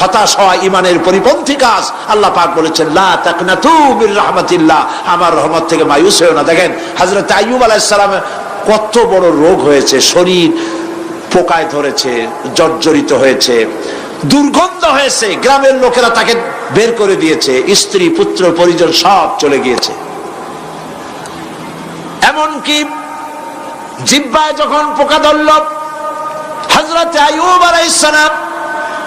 হতাশ হওয়া ইমানের পরিপন্থী কাজ আল্লাহ পাক বলেছেন, লা আমার রহমত থেকে মায়ুস হয়েও না। দেখেন, হযরত আইয়ুব আলাইহিস কত বড় রোগ হয়েছে, শরীর পোকায় ধরেছে, জর্জরিত হয়েছে, দুর্গন্ধ হয়েছে, গ্রামের লোকেরা তাকে বের করে দিয়েছে, স্ত্রী, পুত্র, পরিজন সব চলে গিয়েছে। এমনকি জিব্বায় যখন পোকা ধরল হজরত আয়ুব আলাইসালাম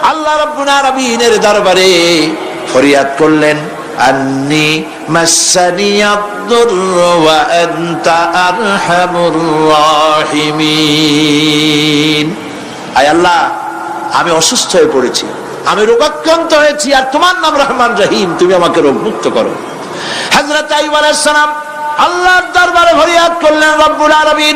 আল্লাহ রব্বুল আলামিনের দরবারে ফরিয়াদ করলেন, আন্নি ওয়া আনতা আরহামুর রাহিমিন। আয় আল্লাহ, আমি অসুস্থ হয়ে পড়েছি, আমি রোগাক্রান্ত হয়েছি, আর তোমার নাম রহমান রহিম, তুমি আমাকে রোগমুক্ত করো। হযরত আইয়ুব আলাইহিস সালাম আল্লাহর দরবারে ফরিয়াদ করলেন, রব্বুল আলামিন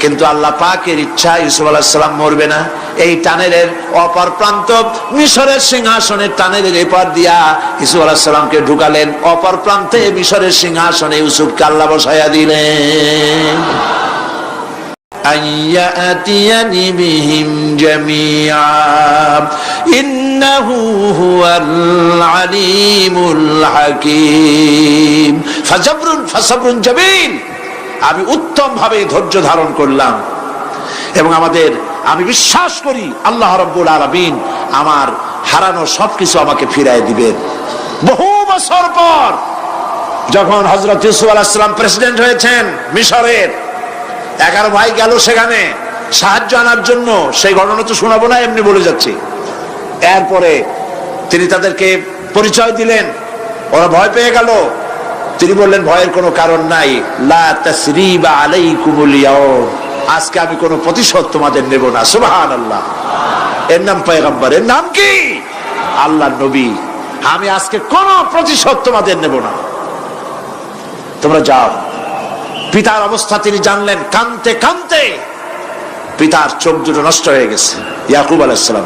কিন্তু আল্লাহ পাকের ইচ্ছা ইউসুফ আলাহিসাল্লাম মরবে না এই টানেলের অপর প্রান্ত মিশরের সিংহাসনের টানেলের এপার দিয়া ইউসুফ আলাহিসাল্লামকে ঢুকালেন অপর প্রান্তে মিশরের সিংহাসনে ইউসুফকে আল্লাহ বসাইয়া দিলেন أن يأتيني بهم جميعا إنه هو العليم الحكيم فجبر فصبر جميل আমি উত্তম ভাবে ধৈর্য ধারণ করলাম। এবং আমাদের, আমি বিশ্বাস করি আল্লাহ রব্বুল আলমিন আমার হারানো সবকিছু আমাকে ফিরাই দিবেন। বহু বছর পর যখন হজরত ইউসুফ আলাহিসাম প্রেসিডেন্ট হয়েছেন মিশরের, এগারো ভাই গেল সেখানে, সাহায্য আনার জন্য, সেই ঘটনা তো শোনাবো না, এমনি বলে যাচ্ছি। এরপরে তিনি তাদেরকে পরিচয় দিলেন, ওরা ভয় পেয়ে গেল তিনি বললেন, ভয়ের কোনো কারণ নাই। লা আজকে আমি কোনো প্রতিশোধ তোমাদের নেব না। সুবহান আল্লাহ এর নাম পয়গম্বর। এর নাম কি? আল্লাহ নবী। আমি আজকে কোনো প্রতিশোধ তোমাদের নেব না। তোমরা যাও। পিতার অবস্থা তিনি জানলেন কানতে কানতে। পিতার চোখ দুটো নষ্ট হয়ে গেছে। ইয়াকুব আলাইসালাম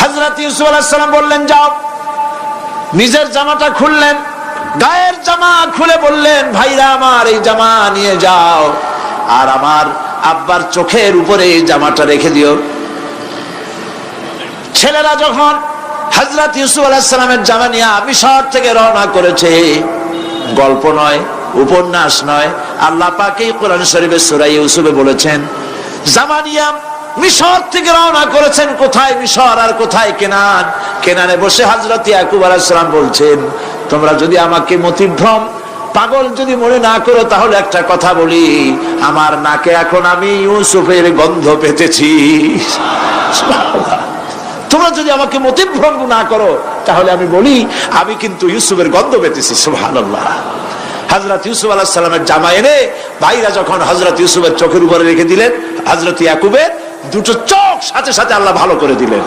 হজরত ইউসুফ আলাইসালাম বললেন, যাও। নিজের জামাটা খুললেন। গায়ের জামা খুলে বললেন, ভাইরা আমার, এই জামা নিয়ে যাও। আর আমার আব্বার চোখের উপরে এই জামাটা রেখে দিও। ছেলেরা যখন হজরত ইউসুফ আলাহিসামের জামা নিয়ে মিশর থেকে রওনা করেছে, গল্প নয়, উপন্যাস নয়, আল্লাহ পাকেই কোরআন শরীফের সুরাই ইউসুফে বলেছেন জামানিয়া মিশর থেকে রওনা করেছেন কোথায়? মিশর আর কোথায় কেনান? কেনানে বসে হজরত ইয়াকুব আলাইসালাম বলছেন তোমরা যদি আমাকে মতিভ্রম, পাগল যদি মনে না করো, তাহলে একটা কথা বলি। আমার নাকে এখন আমি ইউসুফের গন্ধ পেতেছি। তোমরা যদি আমাকে মতিভ্রম না করো, তাহলে আমি বলি, আমি কিন্তু ইউসুফের গন্ধ পেতেছি। হজরত ইউসুফ আলাহ সাল্লামের জামা এনে ভাইরা যখন হজরত ইউসুফের চোখের উপরে রেখে দিলেন হজরত ইয়াকুবের দুটো চোখ সাথে সাথে আল্লাহ ভালো করে দিলেন।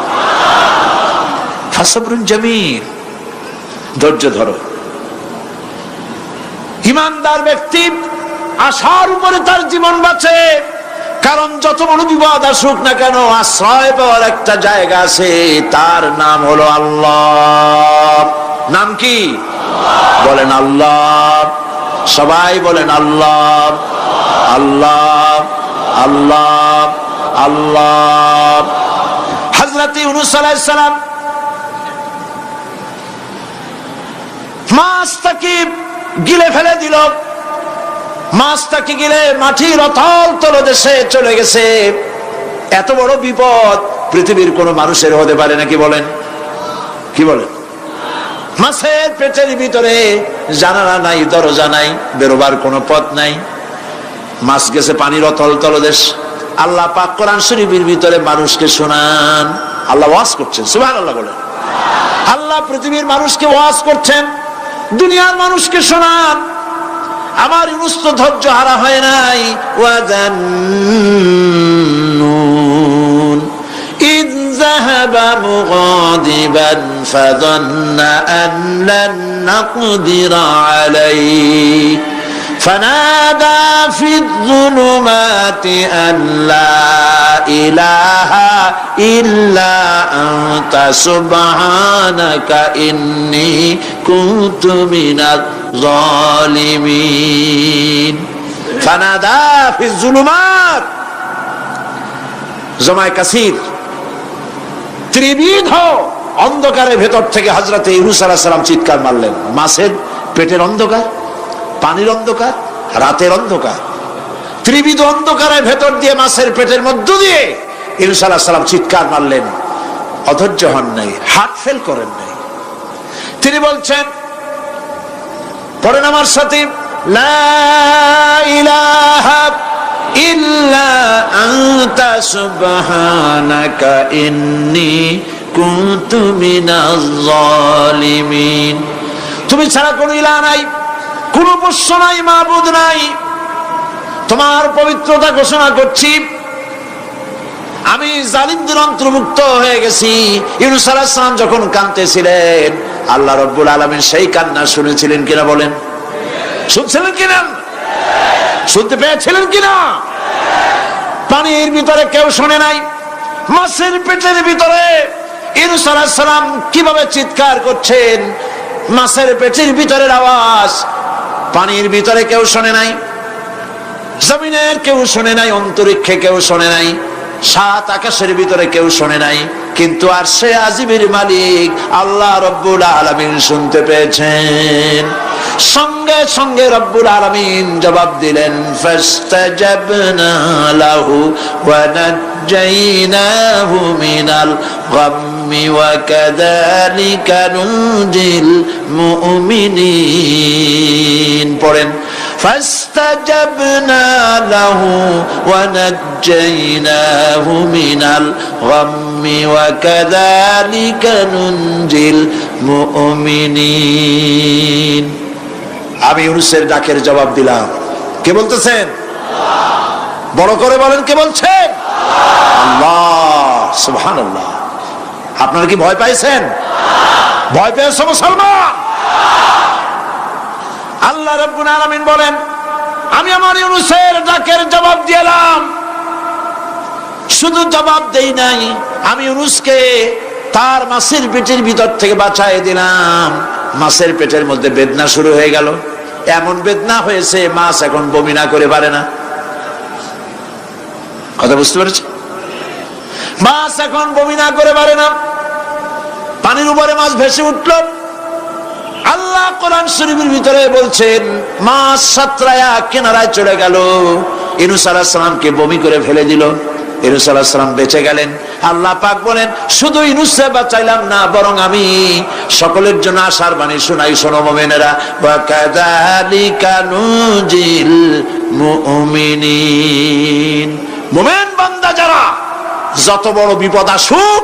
ফাসবরুন ধৈর্য ধরো। ইমানদার ব্যক্তি আশার উপরে তার জীবন বাঁচে। কারণ যত বড় বিপদ আসুক না কেন, আশ্রয় পাওয়ার একটা জায়গা আছে, তার নাম হলো আল্লাহ। নাম কি? বলেন আল্লাহ। সবাই বলেন আল্লাহ। আল্লাহ আল্লাহ আল্লাহ। হজরত সালাম মাছটাকে গিলে ফেলে দিল। মাছটাকে গিলে মাটির অথল তলদেশে চলে গেছে। এত বড় বিপদ পৃথিবীর কোন মানুষের হতে পারে নাকি বলেন? কি বলেন? মাছের পেটের ভিতরে জানালা নাই, দরজা নাই, বেরোবার কোনো পথ নাই। মাছ গেছে পানির অতল তলদেশ। আল্লাহ পাক কোরআন শরীফের ভিতরে মানুষকে শোনান। আল্লাহ ওয়াজ করছেন সুবহান আল্লাহ বলেন। আল্লাহ পৃথিবীর মানুষকে ওয়াজ করছেন। দুনিয়ার মানুষকে শোনান আমার ইউনুস তো ধৈর্য হারা হয় নাই ওয়াজান্নুন إذ ذهب مغاضبا فظن أن لن نقدر عليه فنادى في الظلمات أن لا إله إلا أنت سبحانك إني كنت من الظالمين فنادى في الظلمات জমায় কাসির ত্রিবিধ অন্ধকারের ভেতর থেকে হজরতে ইউনুস আলাহ সালাম চিৎকার মারলেন মাছের পেটের অন্ধকার পানির অন্ধকার, রাতের অন্ধকার। ত্রিবিধ অন্ধকারের ভেতর দিয়ে মাছের পেটের মধ্য দিয়ে সালাম চিৎকার মারলেন, অধৈর্য হন নাই হার্ট ফেল করেন নাই। তিনি বলছেন, পড়েন আমার সাথে তুমি ছাড়া কোন ইলাহ নাই। কোনো পোষ্য নাই মাবুদ নাই। তোমার পবিত্রতা ঘোষণা করছি। আমি জালিমদের অন্তর্ভুক্ত হয়ে গেছি। ইউনুস আলাইহিস যখন কাঁদতেছিলেন, আল্লাহ রব্বুল আলামিন সেই কান্না শুনেছিলেন কিনা বলেন? শুনছিলেন কিনা? শুনতে পেয়েছিলেন কিনা? পানির ভিতরে কেউ শোনে নাই। মাছের পেটের ভিতরে ইউনুস আলাইহিস সালাম কীভাবে চিৎকার করছেন? মাছের পেটের ভিতরের আওয়াজ পানির ভিতরে কেউ শোনে নাই, জমিনের কেউ শোনে নাই, অন্তরিক্ষে কেউ শোনে নাই, সাত আকাশের ভিতরে কেউ শোনে নাই, কিন্তু আর সে আজিমের মালিক আল্লাহ রব্বুল আলমিন শুনতে পেয়েছেন। সঙ্গে সঙ্গে রব্বুল আলমিন জবাব দিলেন লাহু মিনাল গাম্মি ওয়া কাযালিকা নুনজিল মুমিনিন পড়েন فاستجبنا له ونجيناه من الغم وكذلك ننجي المؤمنين আমি ইউনুসের ডাকের জবাব দিলাম কে বলতেছেন বড় করে বলেন কে বলছেন আল্লাহ সুবহানাল্লাহ আপনারা কি ভয় পাইছেন? ভয় পেয়েছ মুসলমান? আল্লাহ রব্বুল আলামিন বলেন, আমি আমার ইউনুসের ডাকের জবাব দিলাম শুধু জবাব দেই নাই, আমি ইউনুসকে তার মাছের পেটের ভিতর থেকে বাঁচাই দিলাম। মাছের পেটের মধ্যে বেদনা শুরু হয়ে গেল। এমন বেদনা হয়েছে মাছ এখন বমি না করে পারে না। কথা বুঝতে পেরেছি মাছ এখন বমি না করে পারে না। পানির উপরে মাছ ভেসে উঠল। আল্লাহ কোরআন শরীফের ভিতরে বলছেন, মাছ সাতরায়া কেনারায় চলে গেল। ইনুস আলাহিসামকে বমি করে ফেলে দিল। ইনুস আলাহিসাম বেঁচে গেলেন। আল্লাহ পাক বলেন, শুধু ইনুসে বাঁচাইলাম না, বরং আমি সকলের জন্য আশার বাণী শোনাই। শোনো মোমেনেরা মোমেন বান্দা যারা যত বড় বিপদ আসুক,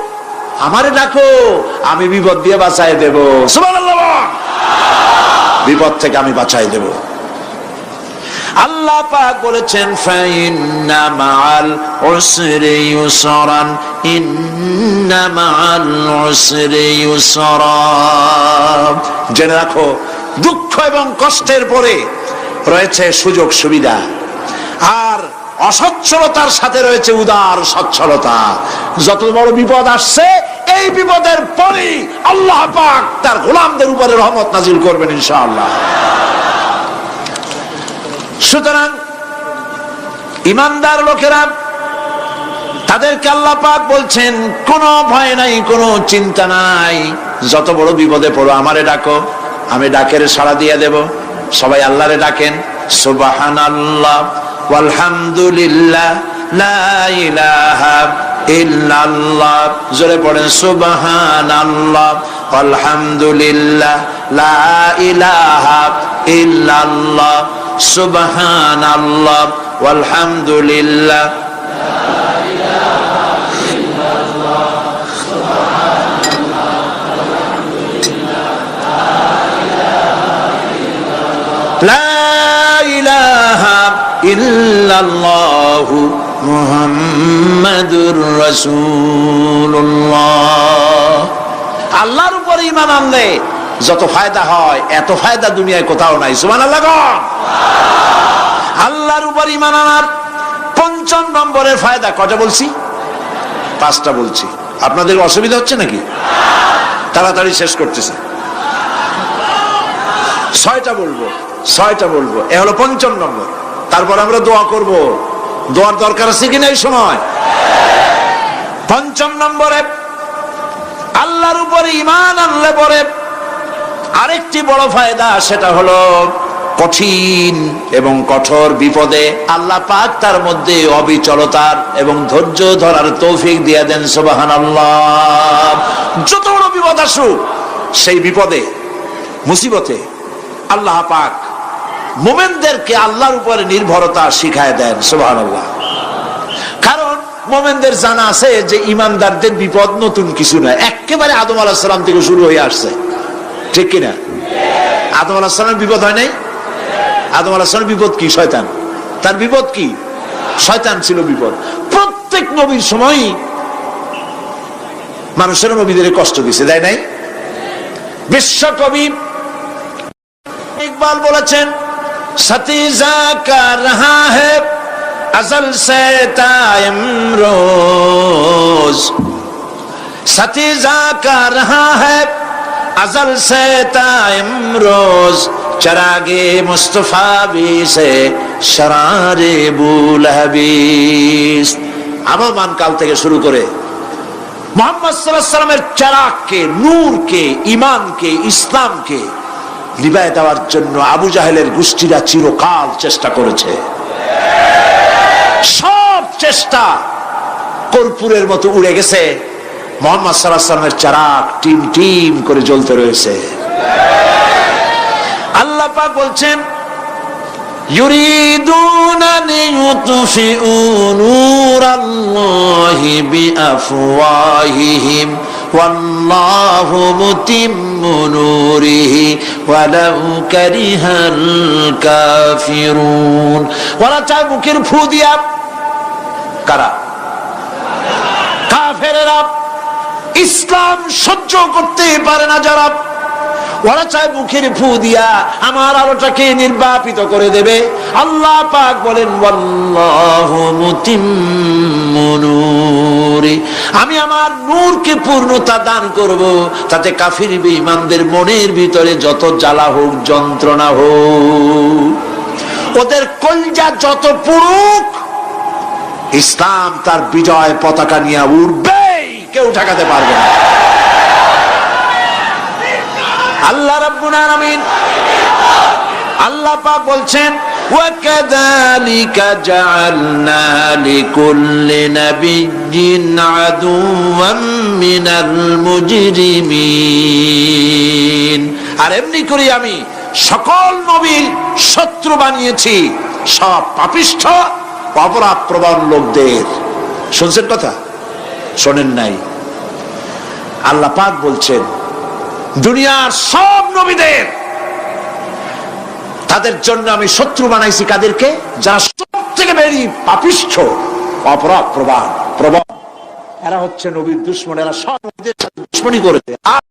আমারে ডাকো, আমি বিপদ দিয়ে বাঁচাই দেব। বিপদ থেকে আমি বাঁচাই দেব। আল্লাহ পাক বলেছেন, ফাইন্না উসরি ইউসরান, ইন্না উসরি ইউসরা জেনে রাখো, দুঃখ এবং কষ্টের পরে রয়েছে সুযোগ সুবিধা আর অসচ্ছলতার সাথে রয়েছে উদার সচ্ছলতা। যত বড় বিপদ আসছে, এই বিপদের পরেই আল্লাহ পাক তার গোলামদের উপরে রহমত নাজিল করবেন ইনশাআল্লাহ। সুতরাং ইমানদার লোকেরা তাদেরকে আল্লাহ পাক বলছেন, কোনো ভয় নাই, কোনো চিন্তা নাই। যত বড় বিপদে পড়ো, আমারে ডাকো, আমি ডাকের সাড়া দিয়ে দেব। সবাই আল্লাহরে ডাকেন সুবাহান আল্লাহ আলহামদুলিল্লাহ লা ইলাহা ইল্লাল্লাহ জোরে পড়েন সুবাহান আল্লাহ আলহামদুলিল্লাহ লা ইলাহা ইল্লাল্লাহ সুবহান আল্লাহ আলহামদুলিল্লাহ لا إله ইল্লাল্লাহু মুহাম্মাদুর রাসূলুল্লাহ। আল্লাহর উপরে ঈমান আনলে যত ফায়দা হয়, এত ফায়দা দুনিয়ায় কোথাও নাই। সুবহানাল্লাহ আল্লাহর উপর ঈমান আনার পঞ্চম নম্বরের ফায়দা কটা বলছি? পাঁচটা বলছি। আপনাদের অসুবিধা হচ্ছে নাকি? তাড়াতাড়ি শেষ করতেছে। ছয়টা বলব ছয়টা বলব। এ হলো পঞ্চম নম্বর। তারপর আমরা দোয়া করব। দোয়ার দরকার আছে কিনা এই সময় পঞ্চম নম্বরে, আল্লাহর উপরে ইমান আনলে পরে আরেকটি বড় ফায়দা, সেটা হলো কঠিন এবং কঠোর বিপদে আল্লাহ পাক তার মধ্যে অবিচলতার এবং ধৈর্য ধরার তৌফিক দিয়ে দেন সোবাহান আল্লাহ যত বড় বিপদ আসুক, সেই বিপদে, মুসিবতে আল্লাহ পাক মোমেনদেরকে আল্লাহর উপরে নির্ভরতা শিখায় দেন আল্লাহ কারণ মোমেনদের জানা আছে যে ইমানদারদের বিপদ নতুন কিছু নয়। একেবারে আদম আলাহ সালাম থেকে শুরু হয়ে আসছে। ঠিক কিনা? আদম আলাহ সালামের বিপদ হয় নাই? আদম আলাহ সালামের বিপদ কি? শয়তান। তার বিপদ কি? শয়তান ছিল বিপদ। প্রত্যেক নবীর সময়ই মানুষের নবীদের কষ্ট দিছে, তাই নাই? বিশ্বকবি ইকবাল বলেছেন সতীজা কা রহা है अजल से तायम रोज सतीजा का रहा है अजल से तायम रोज चरागे मुस्तफा भी से शरारे बुल हबीस আবহমান কাল থেকে শুরু করে মোহাম্মদ সাল্লাহ সাল্লামের চারাককে নূরকে ইমানকে ইসলামকে লিবায় দেওয়ার জন্য আবু জাহেলের গোষ্ঠীরা চিরকাল চেষ্টা করেছে সব চেষ্টা কর্পূরের মতো উড়ে গেছে মোহাম্মদ সাল্লামের চারাক টিম টিম করে জ্বলতে রয়েছে আল্লাহ পাক বলছেন يريدون أن يطفئوا نور الله بأفواههم والله متم نوره ولو كره الكافرون ওরা চায় মুখের ফু দিয়া কারা কাফেরেরা ইসলাম সহ্য করতে পারে না যারা ওরা চায় মুখের ফু দিয়া আমার আলোটাকে নির্বাপিত করে দেবে আল্লাহ পাক বলেন ওয়াল্লাহু মুতিম্মু নূরি। আমি আমার নূরকে পূর্ণতা দান করব। তাতে কাফির বেঈমানদের মনের ভিতরে যত জ্বালা হোক, যন্ত্রণা হোক, ওদের কলজা যত পুরুক ইসলাম তার বিজয় পতাকা নিয়ে উঠবেই কেউ ঠেকাতে পারবে না। আল্লাহ রাব্বুল আলামিন, আল্লাহ পাক বলছেন وكذلك جعلنا لكل نبي عدوا من المجرمين আর এমনি করি আমি সকল নবীর শত্রু বানিয়েছি সব পাপিষ্ঠ অপরাধ প্রবণ লোকদের শুনছেন কথা শোনেন নাই আল্লাহ পাক বলছেন দুনিয়ার সব নবীদের তাদের জন্য আমি শত্রু বানাইছি কাদেরকে, যারা সব থেকে বেরি পাপিষ্ঠ, অপরাধ, প্রবাদ প্রবাদ এরা হচ্ছে নবীর দুশ্মন, এরা সব দুশ্মনী করেছে। আর